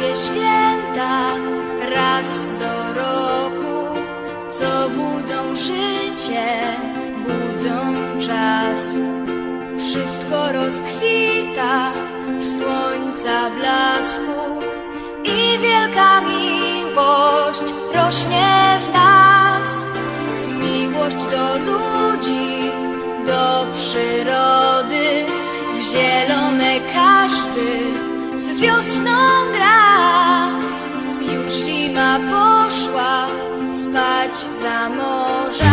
święta raz do roku, co budzą życie, budzą czasu. Wszystko rozkwita w słońca blasku i wielka miłość rośnie w nas. Miłość do ludzi, do przyrody, w zielone każdy z wiosną gra. za morza.